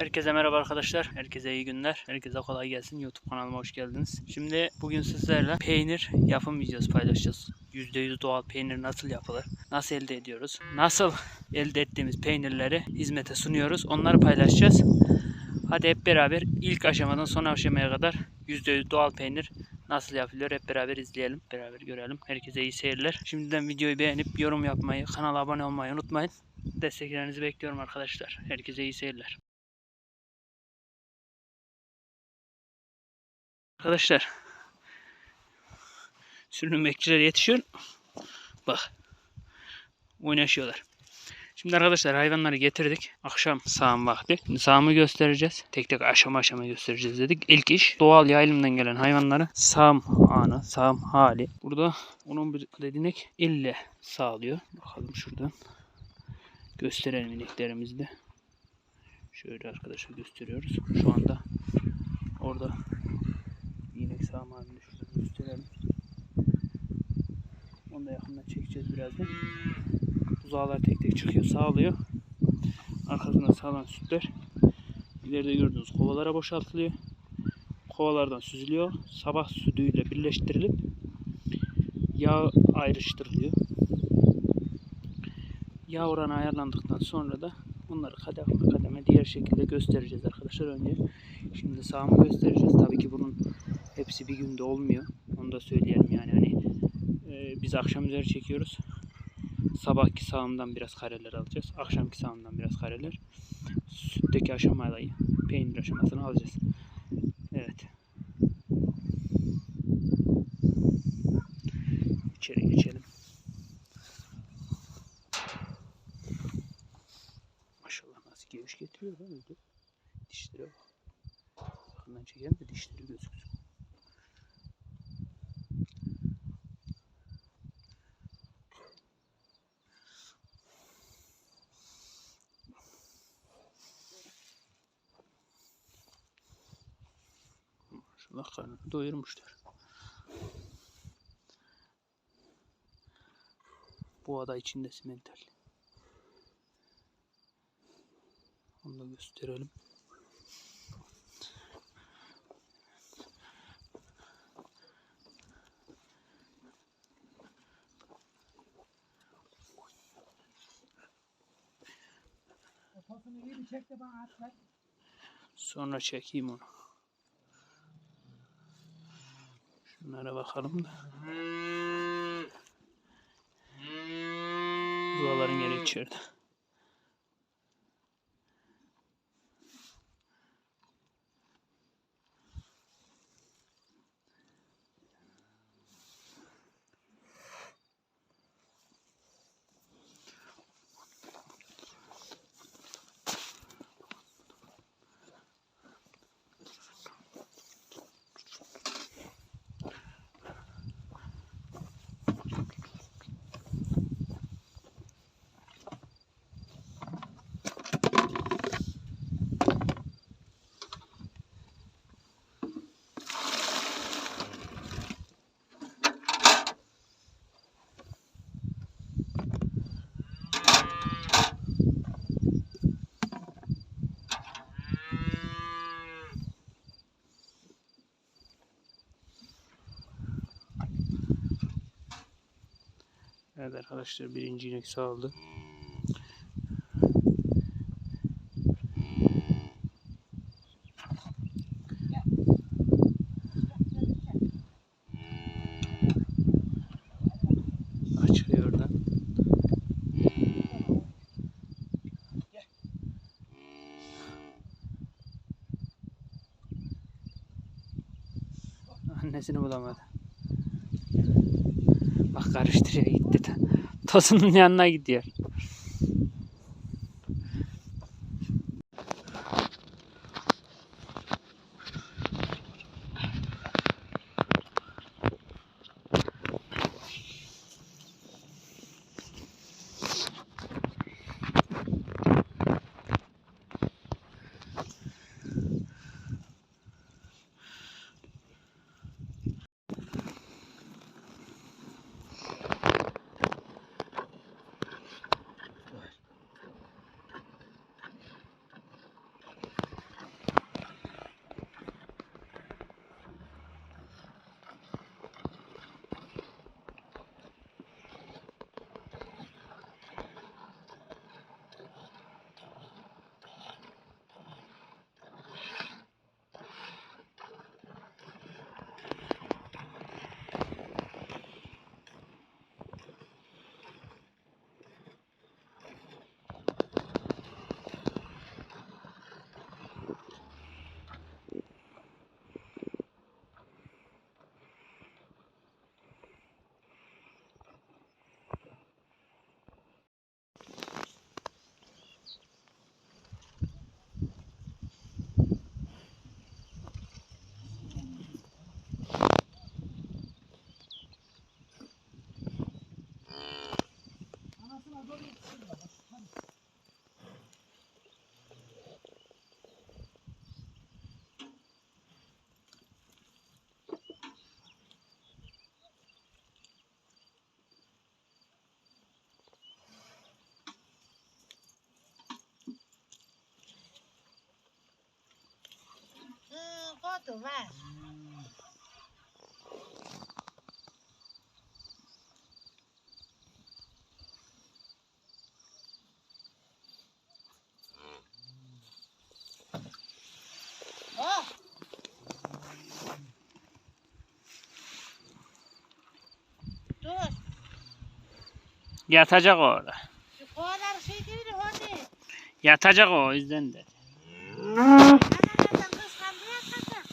Herkese merhaba arkadaşlar. Herkese iyi günler. Herkese kolay gelsin. YouTube kanalıma hoş geldiniz. Şimdi bugün sizlerle peynir yapım videosu paylaşacağız. %100 doğal peynir nasıl yapılır? Nasıl elde ediyoruz? Nasıl elde ettiğimiz peynirleri hizmete sunuyoruz? Onları paylaşacağız. Hadi hep beraber ilk aşamadan son aşamaya kadar %100 doğal peynir nasıl yapılıyor hep beraber izleyelim. Beraber görelim. Herkese iyi seyirler. Şimdiden videoyu beğenip yorum yapmayı, kanala abone olmayı unutmayın. Desteklerinizi bekliyorum arkadaşlar. Herkese iyi seyirler. Arkadaşlar sürünün bekçileri yetişiyor. Bak oynaşıyorlar. Şimdi arkadaşlar hayvanları getirdik. Akşam sağım vakti. Şimdi sağımı göstereceğiz. Tek tek aşama aşama göstereceğiz dedik. İlk iş doğal yayılımdan gelen hayvanları sağım anı, sağım hali. Burada onun bir dedinek elle sağlıyor. Bakalım şuradan. Gösterelim ineklerimizi de. Şöyle arkadaşlar gösteriyoruz. Şu anda orada inek sağım halinde şurada gösterelim. Onu da yakından çekeceğiz birazdan. Buzağlar tek tek çıkıyor sağlıyor. Arkasında sağlam sütler. İleride gördüğünüz kovalara boşaltılıyor. Kovalardan süzülüyor. Sabah sütüyle birleştirilip yağ ayrıştırılıyor. Yağ oranı ayarlandıktan sonra da bunları kademe kademe diğer şekilde göstereceğiz arkadaşlar önce. Şimdi sağımı göstereceğiz. Tabii ki bunun hepsi bir günde olmuyor. Onu da söyleyelim yani hani e, biz akşam üzeri çekiyoruz. Sabahki sağımdan biraz kareler alacağız. Akşamki sağımdan biraz kareler. Sütteki aşamayı, peynir aşamasını alacağız. Evet. İçeri geçelim. Maşallah nasıl geviş getiriyor lan öyle. Dişlere bak. Yakından çekelim de dişleri gözüksün. Maşallah karnını doyurmuşlar. Bu ada içinde simental. Onu da gösterelim. Sonra çekeyim onu. Şunlara bakalım da. Buraların yeri içeride. Evet arkadaşlar birinci inek sağladı. Annesini bulamadı. Bak karıştırıyor gitti. Tosunun yanına gidiyor. Kodu var. Oh, dur. Yatacak o orada. Şu kovalar şey değil hadi. Yatacak o o yüzden de. Ananızdan kıskandı yatacak.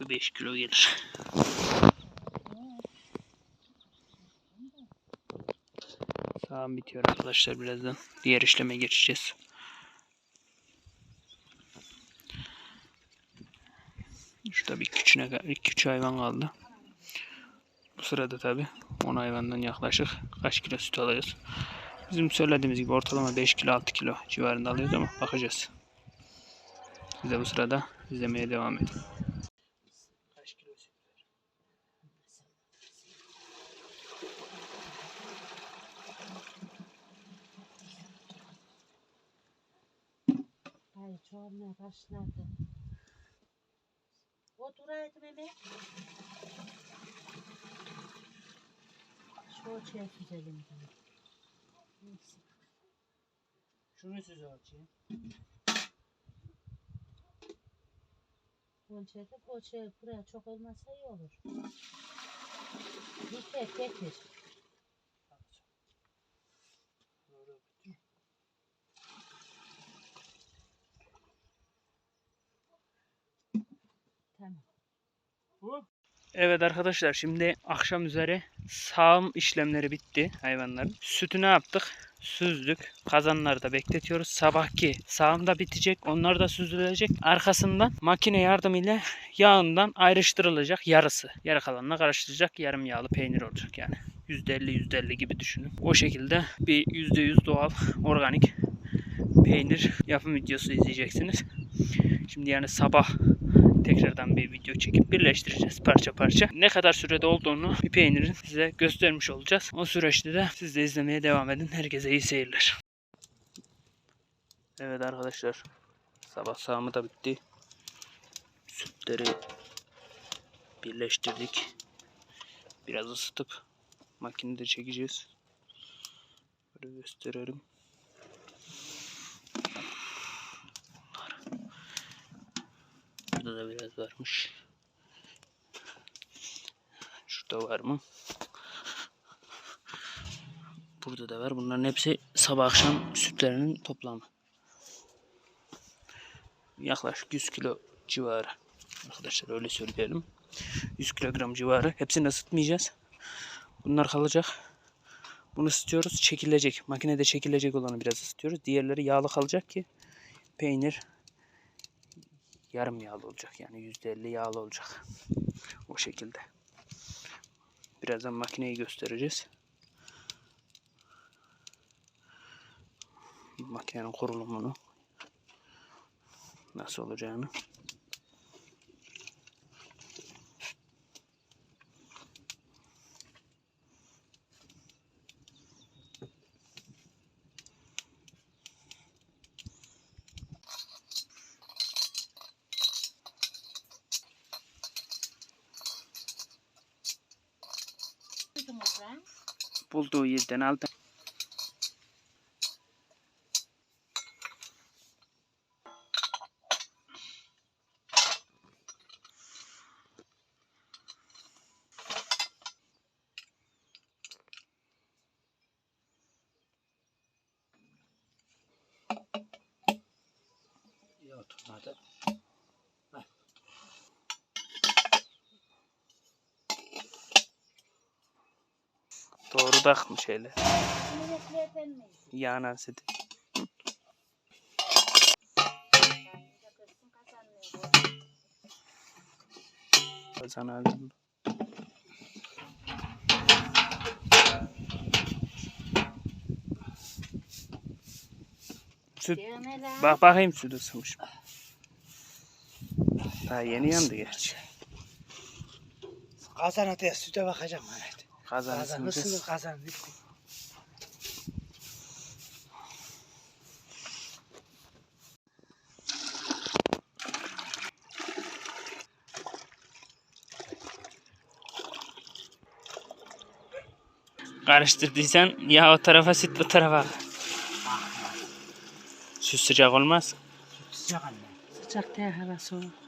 Bu 5 kilo gelir. Sağım bitiyor arkadaşlar birazdan. Diğer işleme geçeceğiz. Şurada bir küçüğüne, bir küçük hayvan kaldı. Bu sırada tabi 10 hayvandan yaklaşık kaç kilo süt alıyoruz. Bizim söylediğimiz gibi ortalama 5 kilo 6 kilo civarında alıyoruz ama bakacağız. Siz de bu sırada izlemeye devam edin. Kaç kilo süt ver? Ay çoğalmaya başladı. Oturaydı Mehmet. Şu süzelim. bunu. Neyse. Şunu siz ölçeyim. Ölçüye de bu ölçüye buraya çok olmasa iyi olur. Yeter, yeter. Tamam. Evet arkadaşlar şimdi akşam üzeri sağım işlemleri bitti hayvanların. Sütü ne yaptık? Süzdük. Kazanlarda bekletiyoruz. Sabahki sağım da bitecek. Onlar da süzülecek. Arkasından makine yardımıyla yağından ayrıştırılacak yarısı. Yarı kalanına karıştıracak. Yarım yağlı peynir olacak yani. %50 %50 gibi düşünün. O şekilde bir %100 doğal organik peynir yapım videosu izleyeceksiniz. Şimdi yani sabah tekrardan bir video çekip birleştireceğiz parça parça. Ne kadar sürede olduğunu bir peynirin size göstermiş olacağız. O süreçte de siz de izlemeye devam edin. Herkese iyi seyirler. Evet arkadaşlar. Sabah sağımı da bitti. Sütleri birleştirdik. Biraz ısıtıp makinede çekeceğiz. Böyle gösterelim. Burada da biraz varmış. Şurada var mı? Burada da var. Bunların hepsi sabah akşam sütlerinin toplamı. Yaklaşık 100 kilo civarı. Arkadaşlar öyle söyleyelim. 100 kilogram civarı. Hepsini ısıtmayacağız. Bunlar kalacak. Bunu ısıtıyoruz. Çekilecek. Makinede çekilecek olanı biraz ısıtıyoruz. Diğerleri yağlı kalacak ki peynir yarım yağlı olacak. Yani %50 yağlı olacak. O şekilde. Birazdan makineyi göstereceğiz. Makinenin kurulumunu nasıl olacağını. Duydunuz lan? Bulduğu yerden aldı. Ya oturmadı. Heh. Doğru bakmış hele. Yağına sedi. Kazan aldım. Süt bak bakayım süt ısınmış mı? Daha yeni yandı gerçi. Kazan ateş süte bakacağım. Kazan ısınacağız. ısınır kazan bitti. Karıştırdıysan ya o tarafa süt bu tarafa. Süt sıcak olmaz. Sıcak anne. Sıcak değil hava soğuk.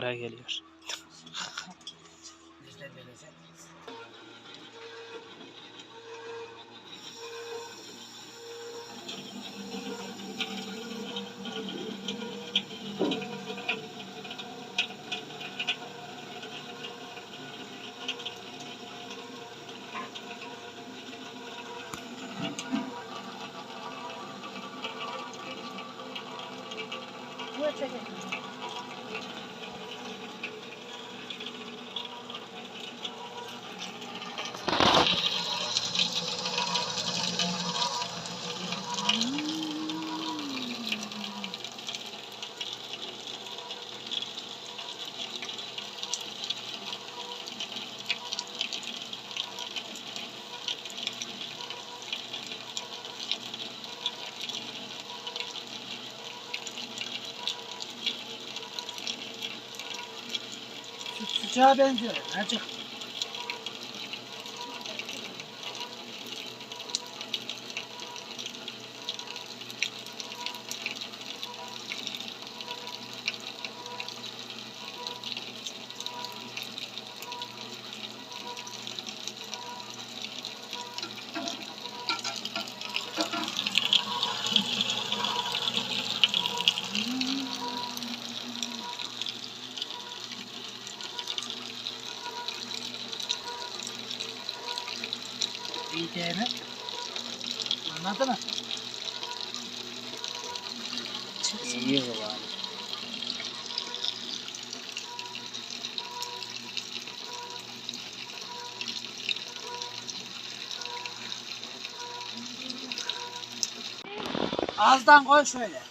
trabajar a Süt sıcağa benziyor. Acık. İyi Azdan koy şöyle.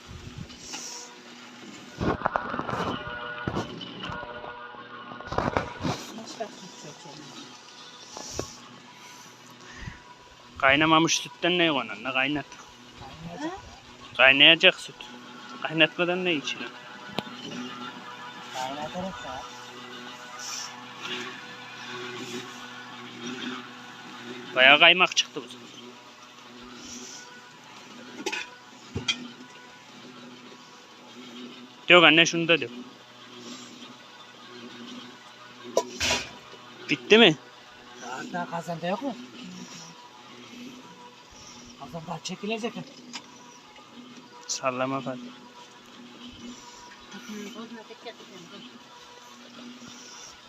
Kaynamamış sütten ne konan? Ne kaynat? Ha? Kaynayacak süt. Kaynatmadan ne içilir? Kaynatırız ya. Bayağı kaymak çıktı bu sefer. Dök anne şunu da dök. Bitti mi? Daha, kazanda yok mu? Kazan daha çekilecek. Sallama Fatih.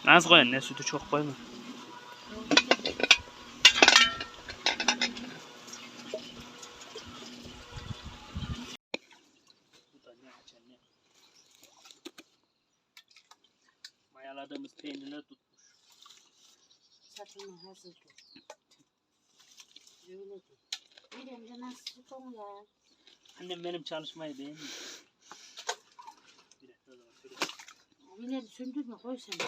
Az koy anne sütü çok koyma. Satılma hazırdır. Öyle de. Bilem de nasıl tutum ya. Annem benim çalışmayı beğenmiyor. Bir dakika o zaman şöyle. Bileri söndürme koy sen.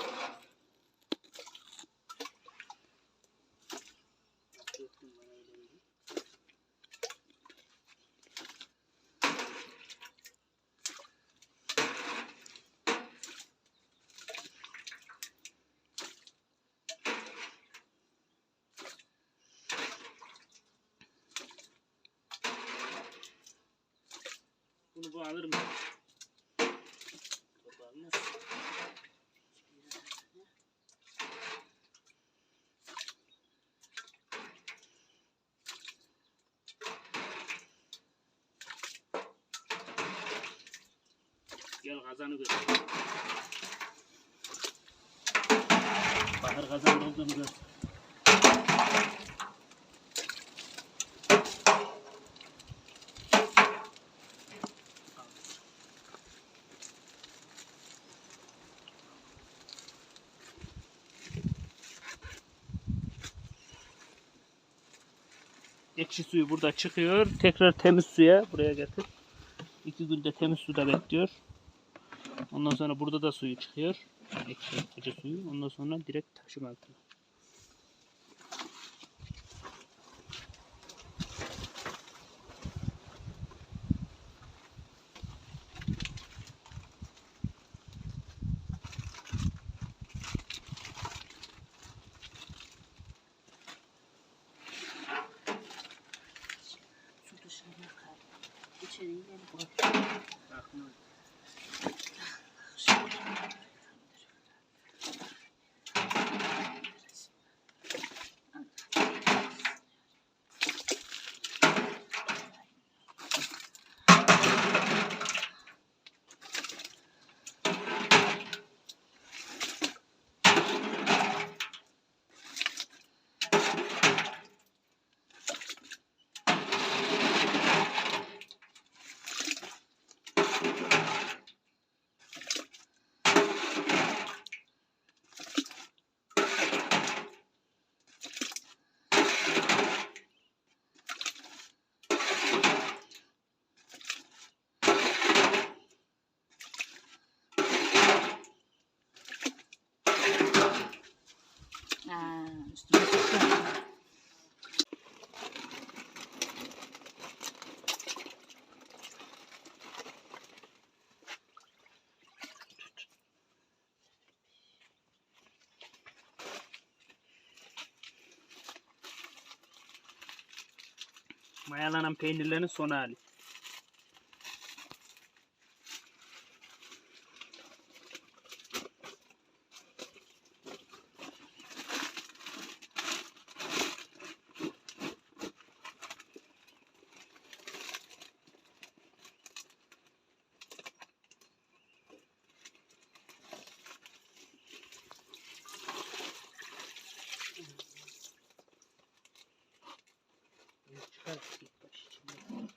Bunu bu alır mı? Bu almaz. Gel kazanı gör. Bahar kazan olduğunu gör. Ekşi suyu burada çıkıyor. Tekrar temiz suya buraya getir. İki günde temiz suda bekliyor. Ondan sonra burada da suyu çıkıyor. Ekşi acı suyu. Ondan sonra direkt taşın altına. Su dışına yakar. İçeri ileri koy. Ha, üstüne sıçra. Mayalanan peynirlerin son hali. Çıkar ilk baş içinden.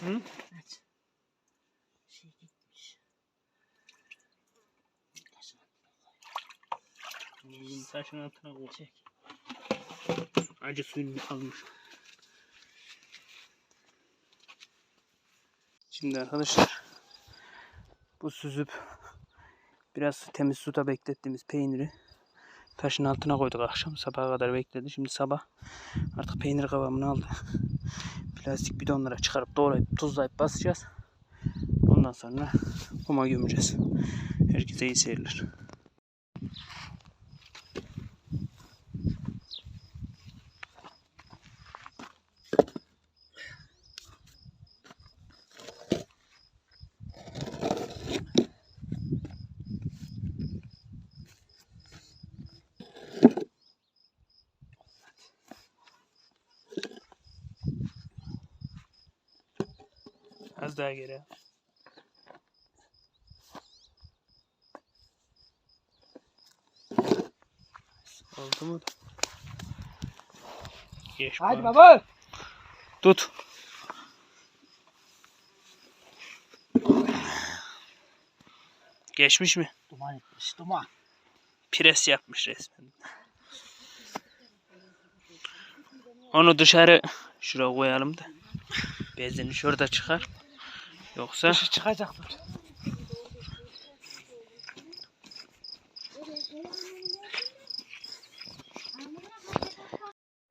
Hı? Aç. Şey gitmiş. Taşın Taşın altına koy. Çek. Acı suyunu almış. Şimdi arkadaşlar bu süzüp biraz temiz suda beklettiğimiz peyniri taşın altına koyduk akşam sabaha kadar bekledi. Şimdi sabah artık peynir kıvamını aldı. Plastik bidonlara çıkarıp doğrayıp tuzlayıp basacağız. Ondan sonra kuma gömeceğiz. Herkese iyi seyirler. Daha geri. Oldu mu? Geç Hadi baba. Tut. Geçmiş mi? Duman etmiş duman. Pres yapmış resmen. Onu dışarı şuraya koyalım da. Bezini şurada çıkar. Yoksa Dışı çıkacak dur.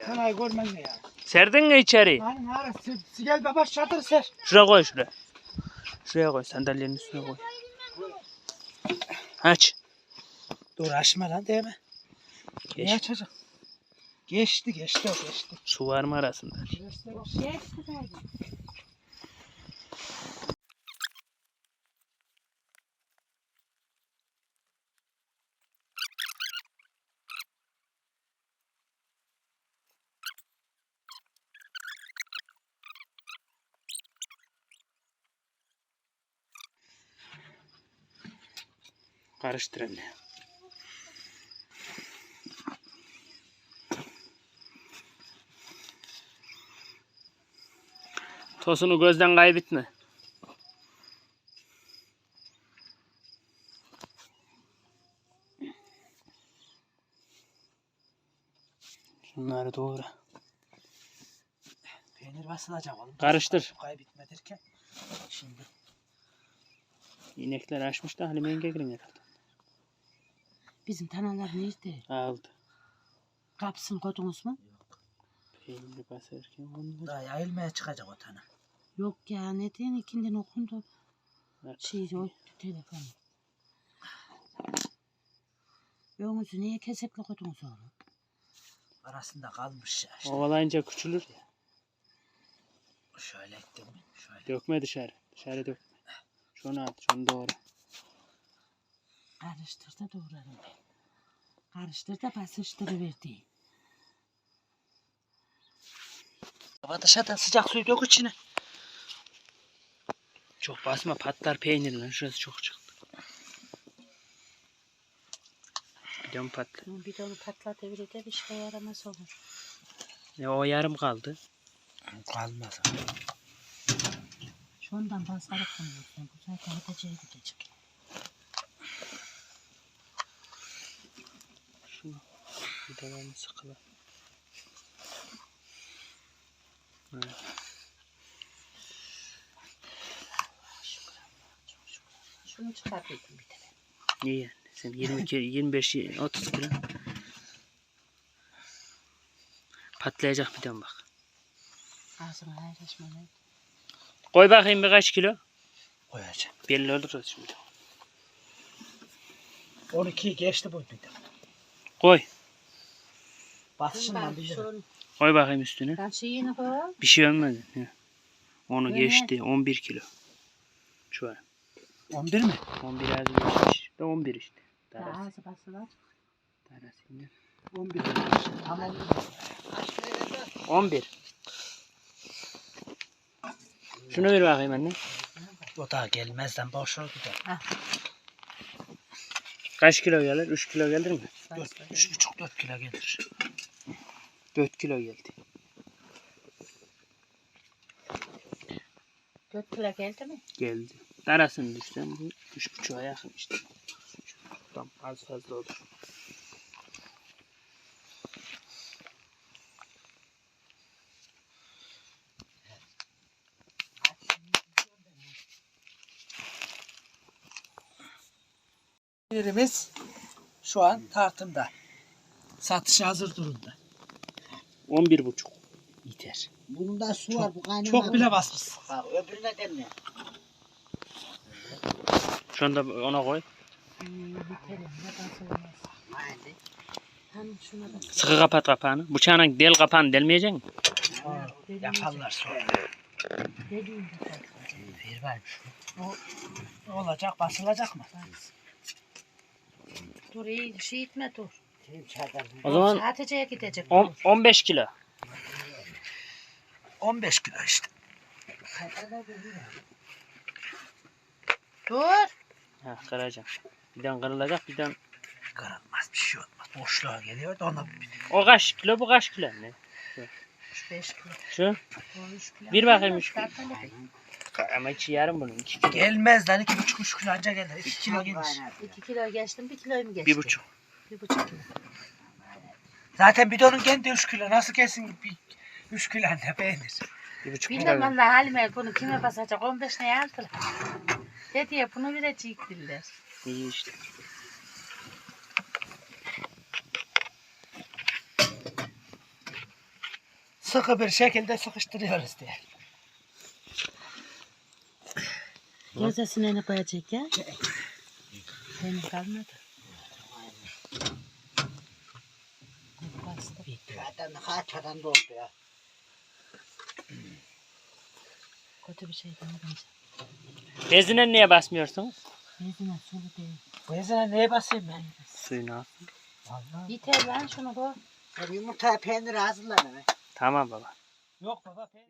Sen ay görmen mi ya? serdin mi içeri? Hani nara gel baba çadır ser. Şuraya koy şuraya. Şuraya koy sandalyenin üstüne koy. Aç. Dur açma lan değil mi? Geç. Ne açacak? Geçti geçti o geçti. Su var mı arasında? Geçti. Şey sıkaydı. Karıştır anne. Tosunu gözden kaybetme. Şunları doğru. Peynir basılacak oğlum. Karıştır. Kaybetmedirken. Şimdi. İnekler açmış da Halime yenge girin herhalde. Bizim tanalar nerede? Aldı. Kapısını koydunuz mu? Peyniri basarken onu Daha yayılmaya çıkacak o tane. Yok ya ne diyen ikinden okundu. Bak. Şey o telefon. Yolunuzu niye kesekle koydunuz oğlum? Arasında kalmış ya işte. Ovalayınca küçülür ya. Şöyle ettim mi? Şöyle. Dökme dışarı. Dışarı dökme. Şunu at. Şunu doğru. Karıştır da doğrarım ben. Karıştır da basıştırıverdi. Baba dışarıda sıcak suyu dök içine. Çok basma patlar peynir lan. Şurası çok çıktı. Bir de mi patlı? Bunun bidonu patlatıverir de bir şey yaramaz olur. Ne o yarım kaldı. Kalmaz. Şundan fazla koyuyorsun. Bu zaten öteceği gidecek. Şunu. Bir de ben sıkıla. Evet. Şunu çıkartayım bir de ben. İyi yani. Sen 22, 25, 30 kilo. Patlayacak bir de bak. Ağzına hayraşma lan. Koy bakayım birkaç kilo. Koyacağım. Belli olur şimdi. 12'yi geçti bu bir de. Koy. Bilirim. şunu- Koy bakayım üstüne. Ben şeyini koy. Bir şey olmadı. Onu Evet. geçti. 11 kilo. Şu an. 11 mi? 11 az geçmiş. De 11 işte. Daha Darası. ağzı basılar. Darası. 11 Tamam. 11. Şunu ver bakayım anne. O da gelmezden boş ol gider. Kaç kilo gelir? 3 kilo gelir mi? 4, 3,5-4 kilo gelir. 4 kilo geldi. Dört kilo geldi mi? Geldi. Darasını düşsen bu 3,5'a yakın işte. Tam az fazla olur. Peynirimiz şu an tartımda. Satışa hazır durumda. 11,5. Yeter. Bunda su Çok- var bu kaynama. Çok bile basmışsın. Bak öbürüne deme. Şu anda ona koy. Sıkı kapat kapağını. Bıçağına del kapağını delmeyecek? Aa, Yaparlar sonra. Ver şunu. Olacak? Basılacak mı? Dur iyi şey etme dur. O zaman Hatice'ye gidecek. on- 15 kilo. 15 kilo işte. Dur. Ha kıracağım. Birden kırılacak birden. Kırılmaz bir şey olmaz. Boşluğa geliyor da ona O kaç kilo bu kaç kilo ne? Üç beş kilo. Şu. üç kilo. Bir bakayım üç kilo. Ama içi yarım bunun. 2 kilo. gelmez lan 2,5-3 kilo anca gelir. 2 kilo gelir. İki kilo geçtim. Bir kiloyu mu geçtim? Bir buçuk. Bir buçuk kilo. Zaten bidonun kendi 3 kilo. Nasıl gelsin bir 3 kilo anne beğenir. Bir buçuk kilo. Bilmem valla halime bunu kime basacak? 15 ne aldılar? Dedi ya bunu verecek diller. İyi işte. Sıkı bir şekilde sıkıştırıyoruz diye. Gözesine ne koyacak ya? Benim kalmadı. Kaç adam doldu ya. Kötü bir şey demedim. Bezine niye basmıyorsun? Yüzüne sulu değil. Yüzden neye basayım ben? Suyunu al. Vallahi. Yeter lan şunu bu. Yumurta peynir hazırlanır. Tamam baba. Yok baba. peynir-